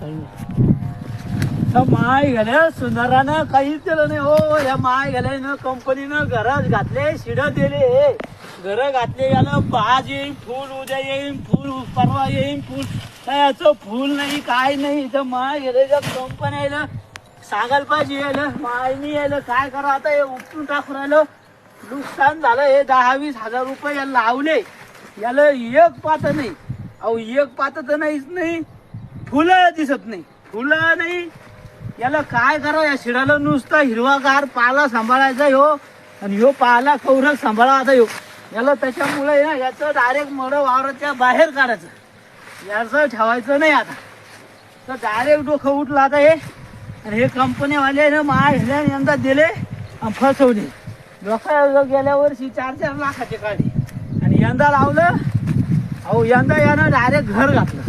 तर माय गेल्या सुंदरानं काहीच केलं नाही. हो या माय गेल्यानं कंपनीनं घरात घातले शिड दिले. घर घातले याला आज येईन फुल उद्या येईन फुल परवा येईन फुल. काय याचं फुल नाही काय नाही इथं माय गेल्या कंपनी यायला सांगायला पाहिजे यायला माय नाही यायला काय करा आता हे उपटून टाकून राहिलं. नुकसान झालं हे दहा वीस हजार रुपये याला लावले. याला एक पात नाही. अहो एक पात तर नाहीच नाही. फुलं दिसत नाही. फुलं नाही. याला काय करावं या शिडाला नुसता हिरवागार पाला सांभाळायचा हो. आणि ह्यो पाला कौरक सांभाळा आता हो. याला त्याच्यामुळे ना याचं डायरेक्ट मड वावराच्या बाहेर काढायचं. याचं ठेवायचं नाही आता. तर डायरेक्ट डोकं उठलं आता हे. आणि हे कंपनीवाले ना मा यंदा दिले आणि फसवले. लोक गेल्या वर्षी चार चार लाखाचे काढले. आणि यंदा लावलं. अहो यंदा यानं डायरेक्ट घर घातलं.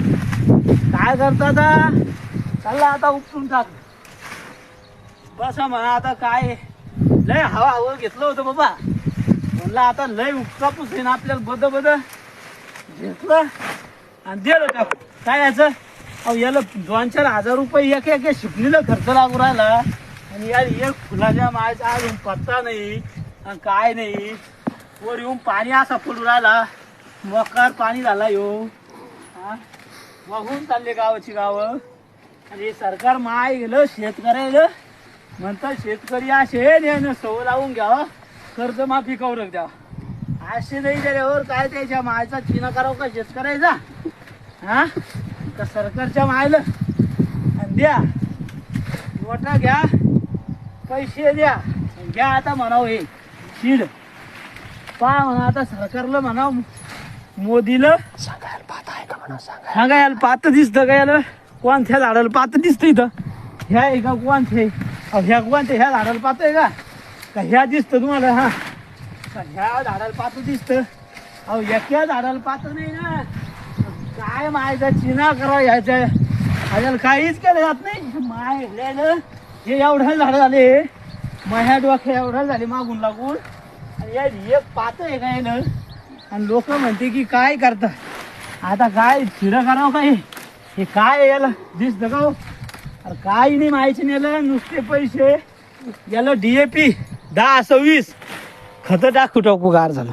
काय करता आता? चालला आता उपटून टाक. बसा म्हणा आता काय लय हवा हवं घेतलं होतं बाबा. म्हणलं आता लय उपकापूस येईन आपल्याला बद बद. घेतलं आणि दिलं टाकू काय याचं? अहो याला दोन चार हजार रुपये एक एक शिकणीला खर्च लागू राहिला. आणि यार एक फुलाच्या मायचा अजून पत्ता नाही आणि काय नाही. वर येऊन पाणी असा फुलू राहिला. मकार पाणी झाला येऊ हा? वाहून चालले गावाची गावं. आणि हे सरकार माय गेलं शेतकऱ्याला म्हणतात शेतकरी असे नेहमी सवय लावून घ्यावं कर्जमाफी कवरक द्यावा. असे नाही दिल्यावर काय त्याच्या मायचा चिना करावं का शेतकऱ्याचा? हा? का सरकारच्या मायला? आणि द्या. मोठा घ्या. पैसे द्या. घ्या आता म्हणावं हे. शिड. पहा म्हणा आता सरकारला म्हणाव. मोदीला सांगायला पाहत आहे का म्हणा सांगा काय याला पात दिसतं का याला कोणत्या झाडाला पात दिसतं इथं. ह्या आहे का कोणते अहो ह्या कोणते ह्या झाडाला पात आहे का? का ह्या दिसतं तुम्हाला हा? का ह्या झाडाला पात दिसतं? अहो एका झाडाला पात नाही ना. काय मायचा चिना करा ह्याच्या ह्याच्याला काहीच केलं जात नाही. माय हे एवढं झाड झाले. माझ्या डोक्या एवढं झाले मागून लागून. आणि एक पात आहे का यानं? आणि लोक म्हणते की काय करतात आता काय शिडं करावं काय हे काय याला दिसत का हो? अरे काय नाही माहिती नाही नुसते पैसे. याला डीएपी दहा सव्वीस. खत टाकू टाकू गार झालं.